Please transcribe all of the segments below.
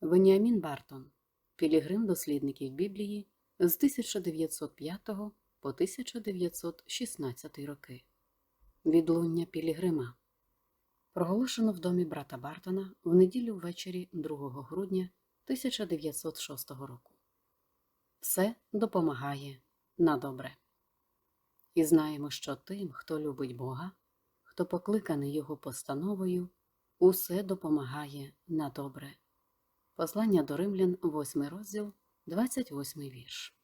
Веніамін Бартон Пілігрим дослідників Біблії з 1905 по 1916 роки. Відлуння Пілігрима. Проголошено в домі брата Бартона в неділю ввечері 2 грудня 1906 року. Все допомагає на добре. І знаємо, що тим, хто любить Бога, хто покликаний Його постановою, усе допомагає на добре. Послання до римлян, 8 розділ, 28 вірш.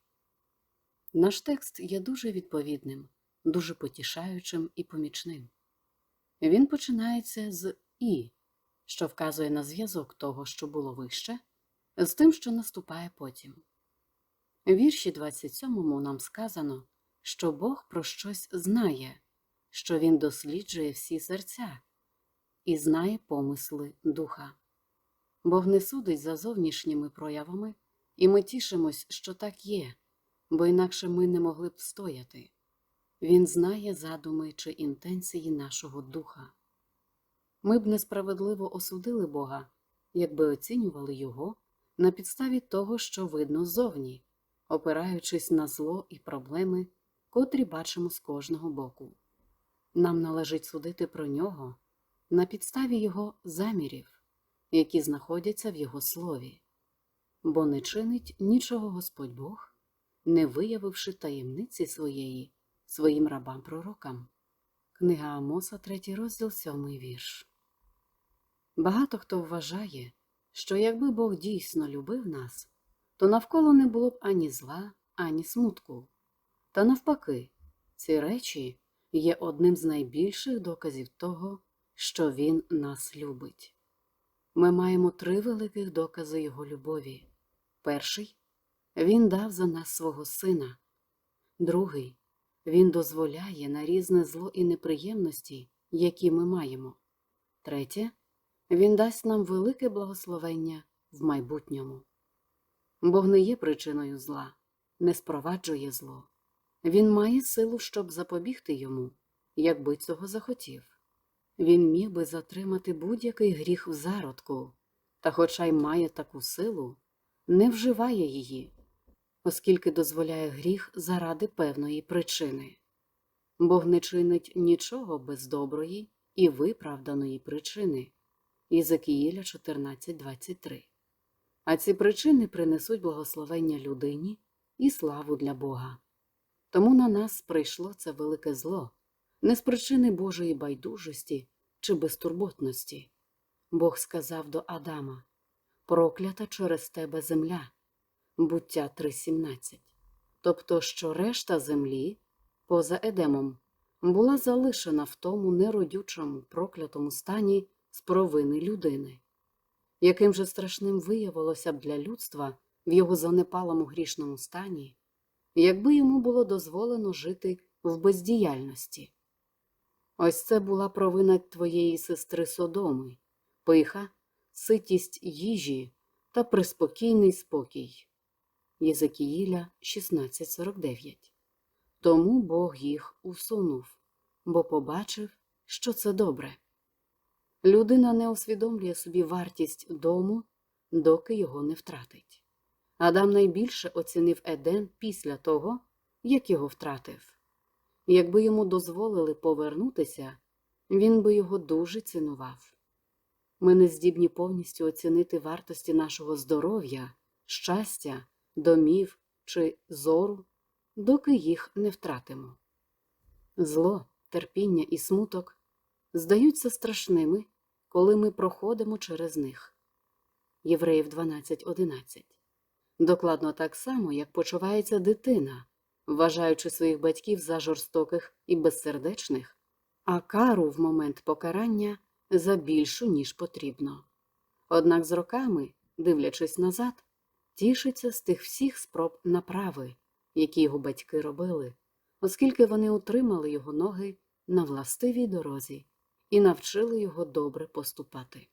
Наш текст є дуже відповідним, дуже потішаючим і помічним. Він починається з І, що вказує на зв'язок того, що було вище, з тим, що наступає потім. У вірші 27 нам сказано, що Бог про щось знає, що Він досліджує всі серця і знає помисли духа. Бог не судить за зовнішніми проявами, і ми тішимось, що так є, бо інакше ми не могли б встояти. Він знає задуми чи інтенції нашого духа. Ми б несправедливо осудили Бога, якби оцінювали Його на підставі того, що видно ззовні, опираючись на зло і проблеми, котрі бачимо з кожного боку. Нам належить судити про нього на підставі Його замірів які знаходяться в Його слові, бо не чинить нічого Господь Бог, не виявивши таємниці своєї своїм рабам пророкам. Книга Амоса, 3 розділ, 7 вірш. Багато хто вважає, що якби Бог дійсно любив нас, то навколо не було б ані зла, ані смутку. Та навпаки, ці речі є одним з найбільших доказів того, що Він нас любить. Ми маємо три великих докази Його любові. Перший Він дав за нас свого Сина. Другий Він дозволяє на різне зло і неприємності, які ми маємо. Третє Він дасть нам велике благословення в майбутньому. Бог не є причиною зла, не спроваджує зло. Він має силу, щоб запобігти йому, якби цього захотів. Він міг би затримати будь-який гріх в зародку, та, хоча й має таку силу, не вживає її, оскільки дозволяє гріх заради певної причини. Бог не чинить нічого без доброї і виправданої причини. Єзекіїля 14.23. А ці причини принесуть благословення людині і славу для Бога. Тому на нас прийшло це велике зло не з причини Божої байдужості чи безтурботності. Бог сказав до Адама Проклята через тебе земля, буття 3.17. Тобто, що решта землі, поза Едемом, була залишена в тому неродючому проклятому стані з провини людини. Яким же страшним виявилося б для людства в його занепалому грішному стані, якби йому було дозволено жити в бездіяльності. Ось це була провина твоєї сестри Содоми, пиха, ситість їжі та приспокійний спокій. Єзекіїля 1649. Тому Бог їх усунув, бо побачив, що це добре. Людина не усвідомлює собі вартість дому, доки його не втратить. Адам найбільше оцінив Еден після того, як його втратив. Якби йому дозволили повернутися, він би його дуже цінував. Ми не здібні повністю оцінити вартості нашого здоров'я, щастя, домів чи зору, доки їх не втратимо. Зло, терпіння і смуток здаються страшними, коли ми проходимо через них. Євреїв 12.11 Докладно так само, як почувається дитина вважаючи своїх батьків за жорстоких і безсердечних, а кару в момент покарання за більшу, ніж потрібно. Однак з роками, дивлячись назад, тішиться з тих всіх спроб направи, які його батьки робили, оскільки вони утримали його ноги на властивій дорозі і навчили його добре поступати.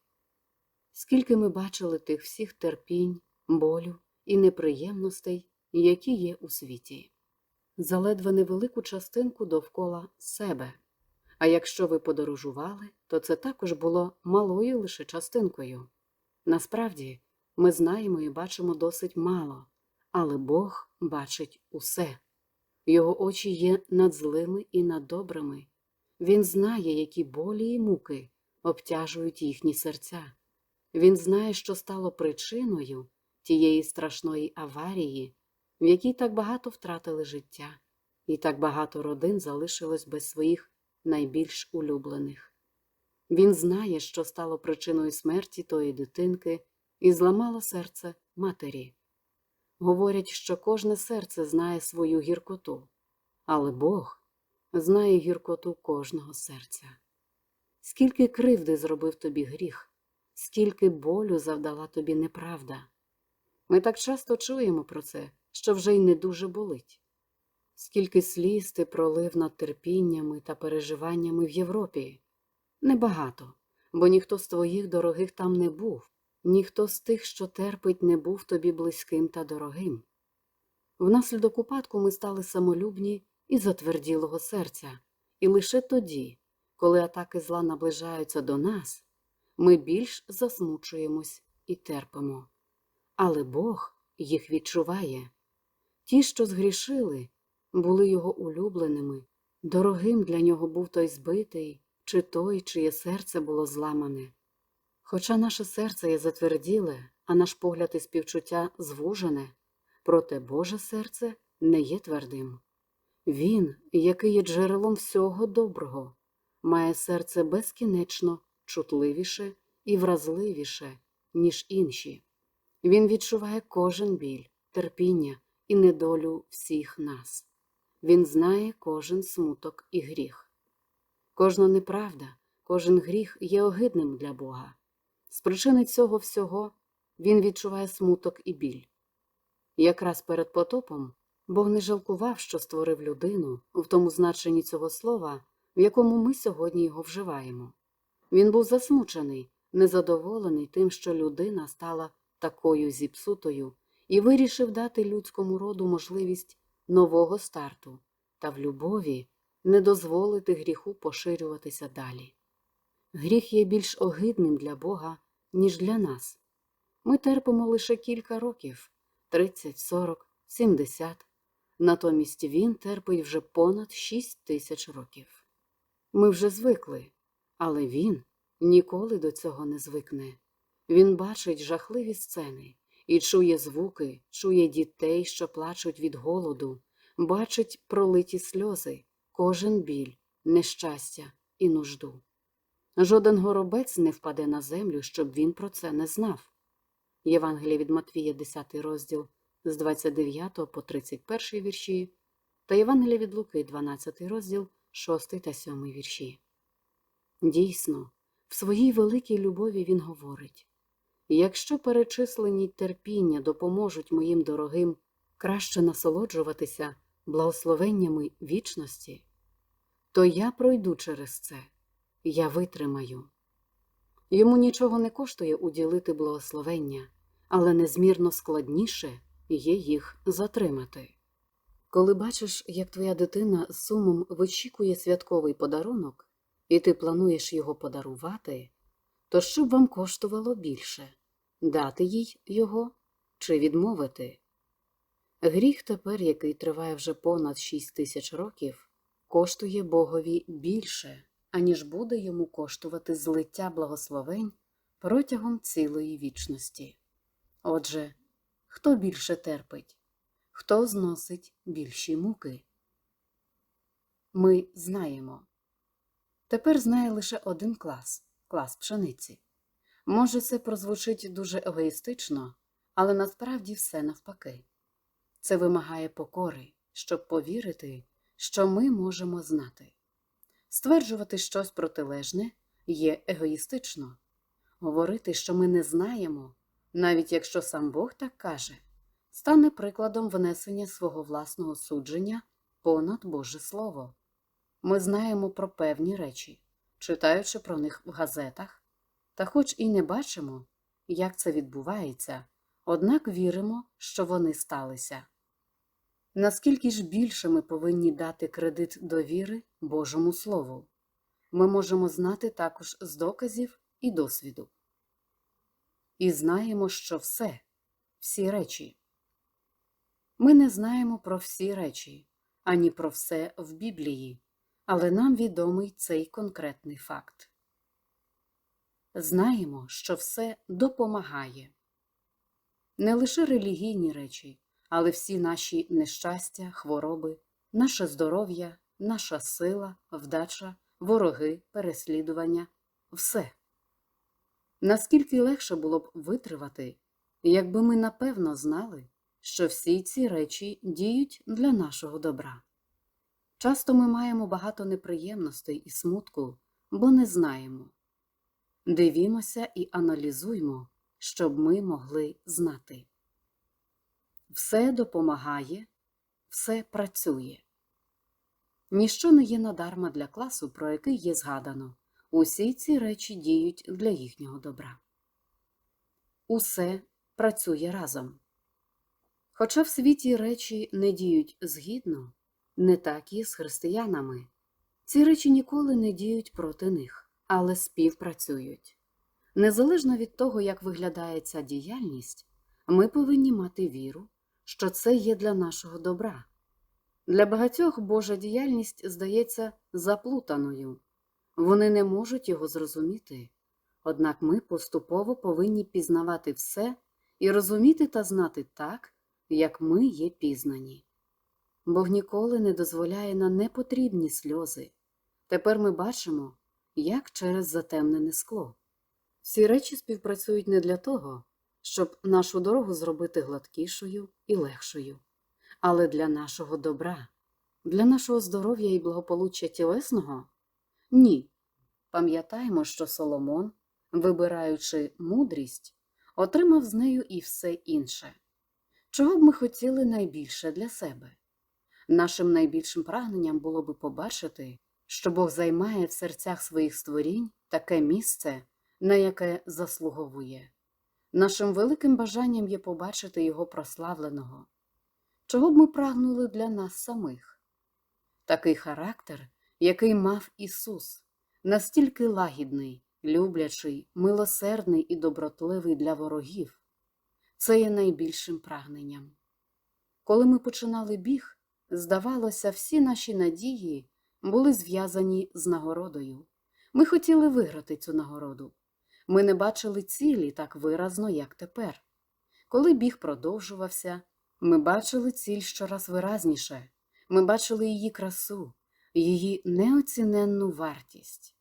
Скільки ми бачили тих всіх терпінь, болю і неприємностей, які є у світі заледве невелику частинку довкола себе. А якщо ви подорожували, то це також було малою лише частинкою. Насправді, Ми знаємо і бачимо досить мало, але Бог бачить усе. Його очі є над злими і над добрими. Він знає, які болі і муки обтяжують їхні серця. Він знає, що стало причиною тієї страшної аварії, в якій так багато втратили життя, і так багато родин залишилось без своїх найбільш улюблених. Він знає, що стало причиною смерті тої дитинки і зламало серце матері. Говорять, що кожне серце знає свою гіркоту, але Бог знає гіркоту кожного серця. Скільки кривди зробив тобі гріх, скільки болю завдала тобі неправда. Ми так часто чуємо про це, що вже й не дуже болить. Скільки сліз ти пролив над терпіннями та переживаннями в Європі? Небагато, бо ніхто з твоїх дорогих там не був, ніхто з тих, що терпить, не був тобі близьким та дорогим. Внаслідок упадку ми стали самолюбні і затверділого серця, і лише тоді, коли атаки зла наближаються до нас, ми більш засмучуємось і терпимо. Але Бог їх відчуває. Ті, що згрішили, були його улюбленими, дорогим для нього був той збитий, чи той, чиє серце було зламане. Хоча наше серце є затверділе, а наш погляд і співчуття звужене, проте Боже серце не є твердим. Він, який є джерелом всього доброго, має серце безкінечно чутливіше і вразливіше, ніж інші. Він відчуває кожен біль, терпіння і недолю всіх нас. Він знає кожен смуток і гріх. Кожна неправда, кожен гріх є огидним для Бога. З причини цього всього він відчуває смуток і біль. Якраз перед потопом Бог не жалкував, що створив людину в тому значенні цього слова, в якому ми сьогодні його вживаємо. Він був засмучений, незадоволений тим, що людина стала такою зіпсутою, і вирішив дати людському роду можливість нового старту та в любові не дозволити гріху поширюватися далі. Гріх є більш огидним для Бога, ніж для нас. Ми терпимо лише кілька років 30, 40, 70. Натомість він терпить вже понад 6 тисяч років. Ми вже звикли, але він ніколи до цього не звикне. Він бачить жахливі сцени і чує звуки, чує дітей, що плачуть від голоду, бачить пролиті сльози, кожен біль, нещастя і нужду. Жоден горобець не впаде на землю, щоб він про це не знав. Євангеліє від Матвія, 10 розділ з 29 по 31 вірші, та Євангеліє від Луки, 12 розділ, 6 та 7 вірші. Дійсно, в своїй великій любові він говорить якщо перечислені терпіння допоможуть моїм дорогим краще насолоджуватися благословеннями вічності, то я пройду через це, я витримаю. Йому нічого не коштує уділити благословення, але незмірно складніше є їх затримати. Коли бачиш, як твоя дитина з сумом вичікує святковий подарунок, і ти плануєш його подарувати, то що б вам коштувало більше дати їй його чи відмовити? Гріх тепер, який триває вже понад шість тисяч років, коштує Богові більше, аніж буде йому коштувати злиття благословень протягом цілої вічності. Отже, хто більше терпить, хто зносить більші муки? Ми знаємо. Тепер знає лише один клас клас пшениці. Може, це прозвучить дуже егоїстично, але насправді все навпаки. Це вимагає покори, щоб повірити, що ми можемо знати. Стверджувати щось протилежне є егоїстично, говорити, що ми не знаємо, навіть якщо сам Бог так каже, стане прикладом внесення свого власного судження понад Боже Слово. Ми знаємо про певні речі, читаючи про них в газетах, та хоч і не бачимо, як це відбувається, однак віримо, що вони сталися. Наскільки ж більше ми повинні дати кредит довіри Божому Слову, ми можемо знати також з доказів і досвіду. і знаємо, що все, всі речі. Ми не знаємо про всі речі, ані про все в Біблії, але нам відомий цей конкретний факт. Знаємо, що все допомагає. Не лише релігійні речі, але всі наші нещастя, хвороби, наше здоров'я, наша сила, вдача, вороги, переслідування все. Наскільки легше було б витривати, якби ми напевно знали, що всі ці речі діють для нашого добра. Часто ми маємо багато неприємностей і смутку, бо не знаємо. Дивімося і аналізуймо, щоб ми могли знати. Все допомагає, все працює. Ніщо не є надарма для класу, про який є згадано. Усі ці речі діють для їхнього добра. Усе працює разом. Хоча в світі речі не діють згідно, не так і з християнами. Ці речі ніколи не діють проти них, але співпрацюють. Незалежно від того, як виглядає ця діяльність, ми повинні мати віру, що це є для нашого добра. Для багатьох Божа діяльність здається заплутаною, вони не можуть його зрозуміти, однак ми поступово повинні пізнавати все і розуміти та знати так, як ми є пізнані. Бог ніколи не дозволяє на непотрібні сльози. Тепер ми бачимо, як через затемнене скло. Всі речі співпрацюють не для того, щоб нашу дорогу зробити гладкішою і легшою, але для нашого добра, для нашого здоров'я і благополуччя тілесного. Ні. Пам'ятаємо, що Соломон, вибираючи мудрість, отримав з нею і все інше. Чого б ми хотіли найбільше для себе? Нашим найбільшим прагненням було би побачити, що Бог займає в серцях своїх створінь таке місце, на яке заслуговує. Нашим великим бажанням є побачити Його прославленого. Чого б ми прагнули для нас самих? Такий характер, який мав Ісус, настільки лагідний, люблячий, милосердний і добротливий для ворогів, це є найбільшим прагненням. Коли ми починали біг, здавалося, всі наші надії були зв'язані з нагородою. Ми хотіли виграти цю нагороду. Ми не бачили цілі так виразно, як тепер. Коли біг продовжувався, ми бачили ціль щораз виразніше, ми бачили її красу, її неоціненну вартість.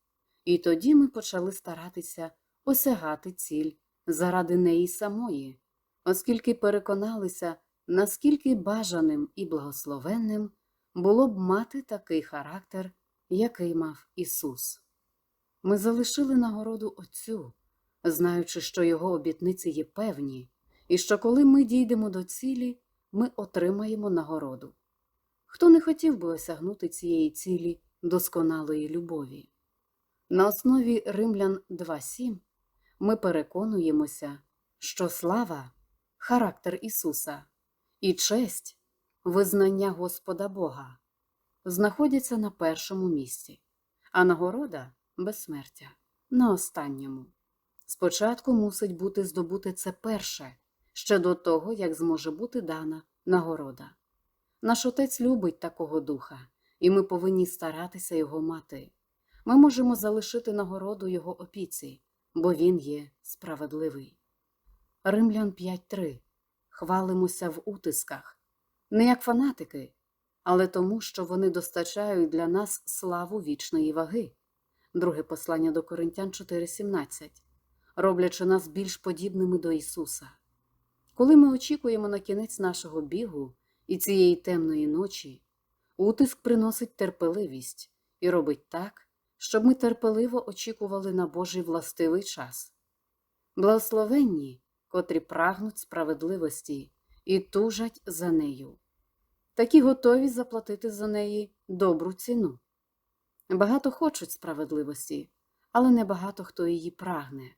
І тоді ми почали старатися осягати ціль заради неї самої, оскільки переконалися, наскільки бажаним і благословенним було б мати такий характер, який мав Ісус. Ми залишили нагороду Отцю, знаючи, що Його обітниці є певні, і що коли ми дійдемо до цілі, ми отримаємо нагороду. Хто не хотів би осягнути цієї цілі досконалої любові? На основі Римлян 2.7 ми переконуємося, що слава характер Ісуса і честь визнання Господа Бога знаходяться на першому місці, а нагорода безсмертя на останньому. Спочатку мусить бути здобути це перше, ще до того, як зможе бути дана нагорода. Наш отець любить такого духа, і ми повинні старатися його мати. Ми можемо залишити нагороду його опіці, бо він є справедливий. Римлян 5.3 Хвалимося в утисках, не як фанатики, але тому, що вони достачають для нас славу вічної ваги. Друге послання до Коринтян 4.17, роблячи нас більш подібними до Ісуса. Коли ми очікуємо на кінець нашого бігу і цієї темної ночі, утиск приносить терпеливість і робить так, щоб ми терпеливо очікували на Божий властивий час. Благословенні, котрі прагнуть справедливості і тужать за нею, такі готові заплатити за неї добру ціну. Багато хочуть справедливості, але небагато хто її прагне.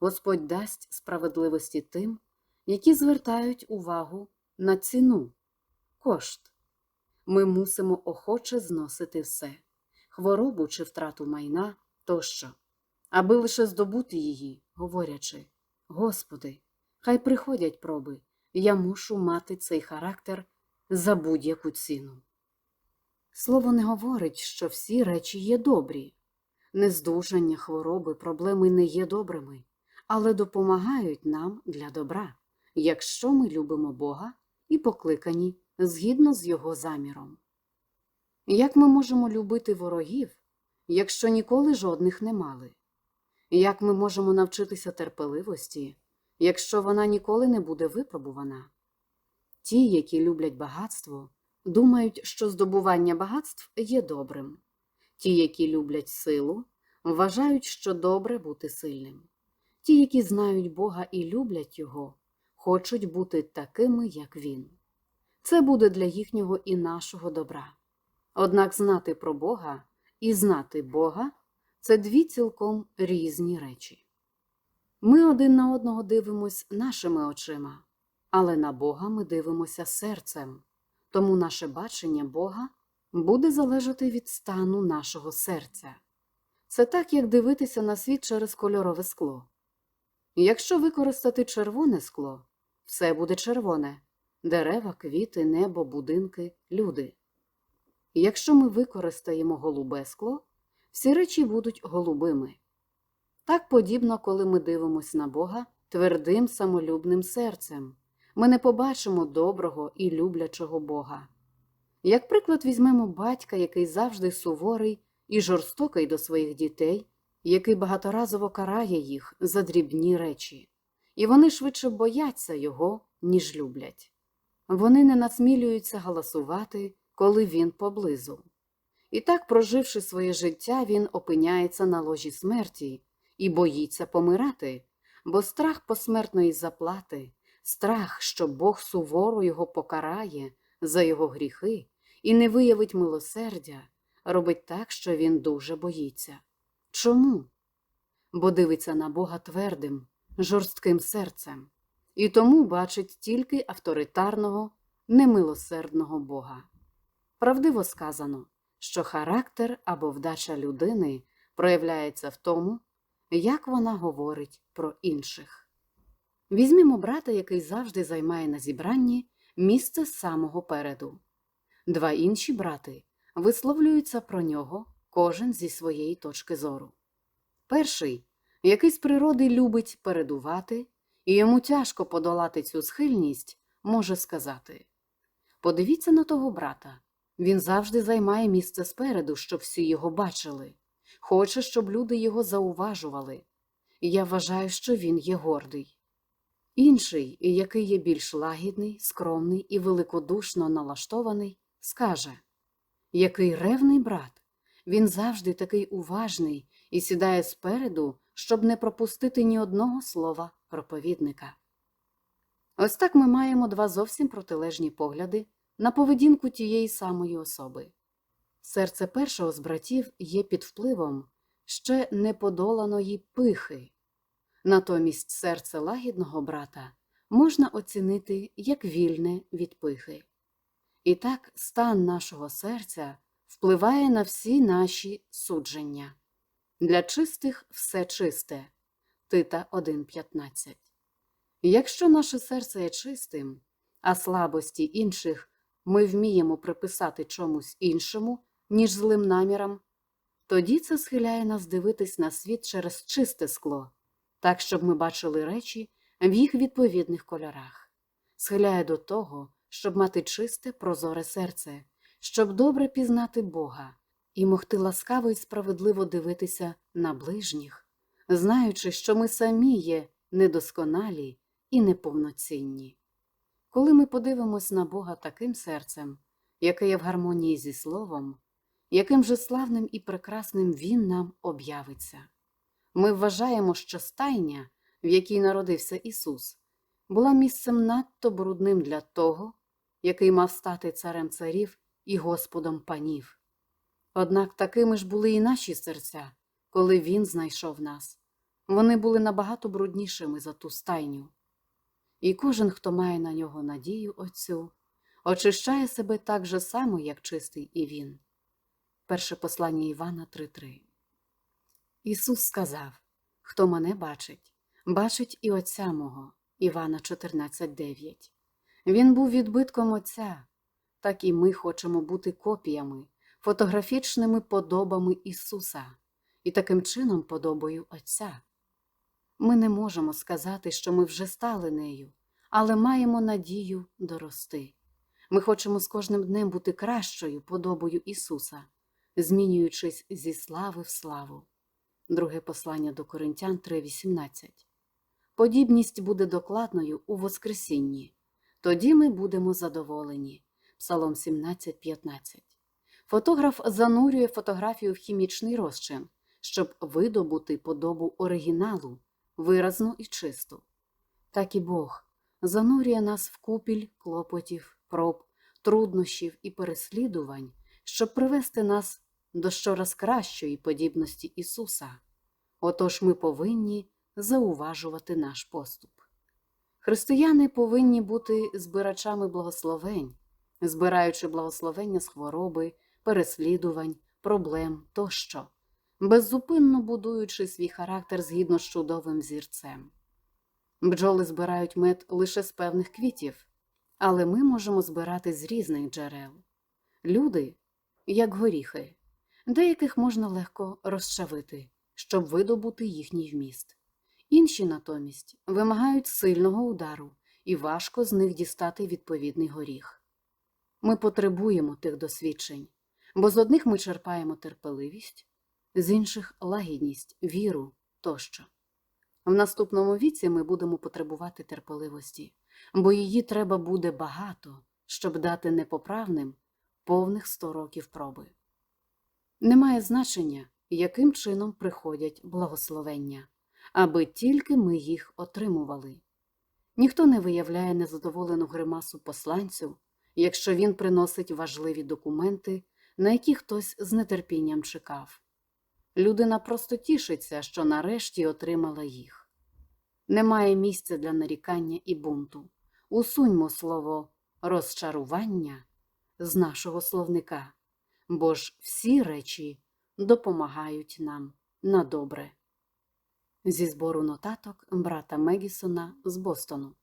Господь дасть справедливості тим, які звертають увагу на ціну, кошт. Ми мусимо охоче зносити все хворобу чи втрату майна тощо, аби лише здобути її, говорячи Господи, хай приходять проби, я мушу мати цей характер за будь-яку ціну. Слово не говорить, що всі речі є добрі. Нездужання, хвороби, проблеми не є добрими, але допомагають нам для добра, якщо ми любимо Бога і покликані згідно з Його заміром. Як ми можемо любити ворогів, якщо ніколи жодних не мали? Як ми можемо навчитися терпеливості, якщо вона ніколи не буде випробувана? Ті, які люблять багатство, думають, що здобування багатств є добрим. Ті, які люблять силу, вважають, що добре бути сильним. Ті, які знають Бога і люблять Його, хочуть бути такими, як Він. Це буде для їхнього і нашого добра. Однак знати про Бога і знати Бога це дві цілком різні речі. Ми один на одного дивимось нашими очима, але на Бога ми дивимося серцем, тому наше бачення Бога буде залежати від стану нашого серця. Це так, як дивитися на світ через кольорове скло. Якщо використати червоне скло, все буде червоне дерева, квіти, небо, будинки, люди. Якщо ми використаємо голубе скло, всі речі будуть голубими. Так подібно, коли ми дивимося на Бога твердим самолюбним серцем, ми не побачимо доброго і люблячого Бога. Як приклад візьмемо батька, який завжди суворий і жорстокий до своїх дітей, який багаторазово карає їх за дрібні речі, і вони швидше бояться його, ніж люблять. Вони не насмілюються галасувати, коли він поблизу. І так, проживши своє життя, він опиняється на ложі смерті і боїться помирати, бо страх посмертної заплати, страх, що Бог суворо його покарає за його гріхи і не виявить милосердя, робить так, що він дуже боїться. Чому? Бо дивиться на Бога твердим, жорстким серцем, і тому бачить тільки авторитарного, немилосердного Бога. Правдиво сказано, що характер або вдача людини проявляється в тому, як вона говорить про інших. Візьмімо брата, який завжди займає на зібранні місце з самого переду. Два інші брати висловлюються про нього кожен зі своєї точки зору. Перший, який з природи любить передувати, і йому тяжко подолати цю схильність, може сказати Подивіться на того брата. Він завжди займає місце спереду, щоб всі його бачили. Хоче, щоб люди його зауважували. Я вважаю, що він є гордий. Інший, який є більш лагідний, скромний і великодушно налаштований, скаже Який ревний брат! Він завжди такий уважний і сідає спереду, щоб не пропустити ні одного слова проповідника. Ось так ми маємо два зовсім протилежні погляди на поведінку тієї самої особи. Серце першого з братів є під впливом ще неподоланої пихи, натомість серце лагідного брата можна оцінити як вільне від пихи. І так стан нашого серця впливає на всі наші судження. Для чистих все чисте. Тита 1.15. Якщо наше серце є чистим, а слабості інших ми вміємо приписати чомусь іншому, ніж злим намірам, тоді це схиляє нас дивитись на світ через чисте скло, так, щоб ми бачили речі в їх відповідних кольорах, схиляє до того, щоб мати чисте, прозоре серце, щоб добре пізнати Бога і могти ласкаво і справедливо дивитися на ближніх, знаючи, що ми самі є недосконалі і неповноцінні. Коли ми подивимось на Бога таким серцем, яке є в гармонії зі Словом, яким же славним і прекрасним Він нам об'явиться. Ми вважаємо, що стайня, в якій народився Ісус, була місцем надто брудним для того, який мав стати царем царів і Господом панів. Однак такими ж були і наші серця, коли Він знайшов нас. Вони були набагато бруднішими за ту стайню. І кожен, хто має на нього надію Отцю, очищає себе так же само, як чистий і він. Перше послання Івана 3.3 Ісус сказав Хто мене бачить, бачить і Отця мого, Івана 14.9. Він був відбитком Отця, так і ми хочемо бути копіями, фотографічними подобами Ісуса і таким чином подобою Отця. Ми не можемо сказати, що ми вже стали нею, але маємо надію дорости. Ми хочемо з кожним днем бути кращою подобою Ісуса, змінюючись зі слави в славу. Друге послання до Коринтян 3.18. Подібність буде докладною у Воскресінні. Тоді ми будемо задоволені. Псалом 17.15. Фотограф занурює фотографію в хімічний розчин, щоб видобути подобу оригіналу, виразну і чисту. Так і Бог занурює нас в купіль клопотів, проб, труднощів і переслідувань, щоб привести нас до щораз кращої подібності Ісуса. Отож ми повинні зауважувати наш поступ. Християни повинні бути збирачами благословень, збираючи благословення з хвороби, переслідувань, проблем тощо, беззупинно будуючи свій характер згідно з чудовим зірцем. Бджоли збирають мед лише з певних квітів, але ми можемо збирати з різних джерел. Люди, як горіхи, деяких можна легко розчавити, щоб видобути їхній вміст. Інші натомість вимагають сильного удару і важко з них дістати відповідний горіх. Ми потребуємо тих досвідчень, бо з одних ми черпаємо терпеливість, з інших лагідність, віру тощо. В наступному віці ми будемо потребувати терпеливості, бо її треба буде багато, щоб дати непоправним повних сто років проби. Немає значення, яким чином приходять благословення, аби тільки ми їх отримували. Ніхто не виявляє незадоволену гримасу посланцю, якщо він приносить важливі документи, на які хтось з нетерпінням чекав. Людина просто тішиться, що нарешті отримала їх. Немає місця для нарікання і бунту. Усуньмо слово розчарування з нашого словника, бо ж всі речі допомагають нам на добре. Зі збору нотаток брата Мегісона з Бостону